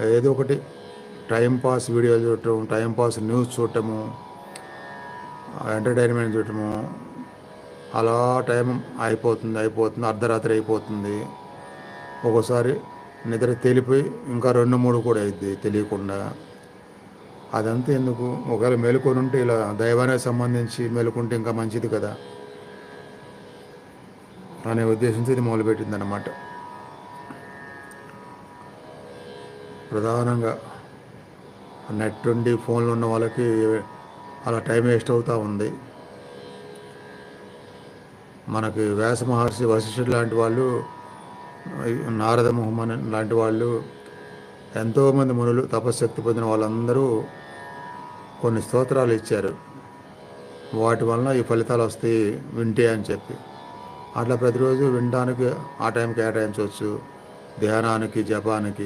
ఏదో ఒకటి టైంపాస్ వీడియోలు చూడటం టైంపాస్ న్యూస్ చూడటము ఎంటర్టైన్మెంట్ చూడటము అలా టైం అయిపోతుంది అయిపోతుంది అర్ధరాత్రి అయిపోతుంది. ఒక్కోసారి నిద్ర తేలిపోయి ఇంకా రెండు మూడు కూడా అయింది తెలియకుండా. అదంతా ఎందుకు? ఒకవేళ మేలుకొని ఉంటే ఇలా దైవానికి సంబంధించి మేలుకుంటే ఇంకా మంచిది కదా. అనే ఉద్దేశంతో ఇది మొదలుపెట్టింది ప్రధానంగా. నెట్ ఉండి ఫోన్లు ఉన్న వాళ్ళకి అలా టైం వేస్ట్ అవుతూ ఉంది. మనకి వ్యాస మహర్షి వశిష్ఠుడు లాంటి వాళ్ళు నారద మొహమ్మన్ లాంటి వాళ్ళు ఎంతోమంది మునులు తపశ్శక్తి పొందిన వాళ్ళందరూ కొన్ని స్తోత్రాలు ఇచ్చారు. వాటి వలన ఈ ఫలితాలు వస్తాయి వింటే అని చెప్పి. అట్లా ప్రతిరోజు వినడానికి ఆ టైంకి కేటాయించవచ్చు ధ్యానానికి జపానికి.